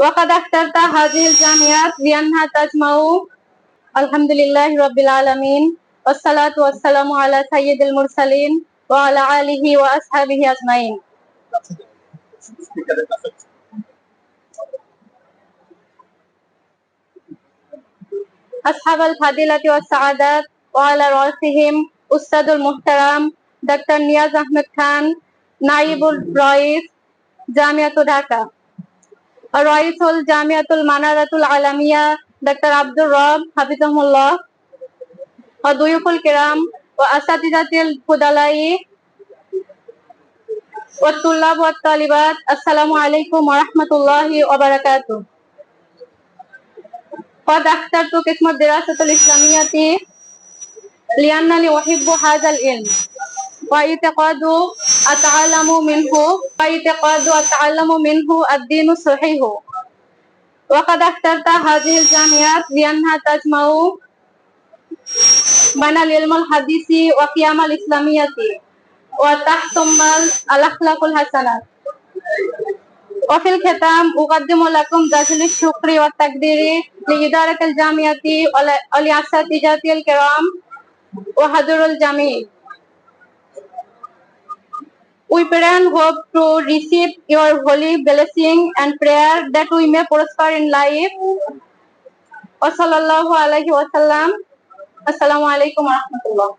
وقد اخترت هذه الجامعات لأنها تجمع الحمد لله رب العالمين والصلاة والسلام على سيد المرسلين وعلى آله وأصحابه أجمعين أصحاب الفضيلة والسعادات وعلى رأسهم أستاذ المحترم دكتور نياز أحمد خان نائب الرئيس جامعة ঢাকা রয়েসল জামিয়াতুল মানারাতুল আলামিয়া ডাক্তার আব্দুর রব হাফিজাহুল্লাহ ও দুয়ুফুল কেরাম ও আসাদিদাতিল ফুদালাই ও তুল্লাব ও তালিবাত আসসালামু আলাইকুম ওয়া রাহমাতুল্লাহি ওয়া বারাকাতুহু قد اخترت قسم الدراسة الإسلامية لأنني أحب هذا العلم وإعتقاد أتعلم منه واعتقاد أتعلم منه الدين الصحيح وقد اخترت هذه الجامعات لأنها تجمع بين العلم الحديث وقيام الإسلامية وتحتمل الأخلاق الحسنة وفي الختام أقدم لكم جزيل الشكر والتقدير لإدارة الجامعة ولأساتذة الكرام وحضور الجميع we pray and hope to receive your holy blessing and prayer that we may prosper in life. Wa sallallahu alaihi wasallam. Assalamu alaikum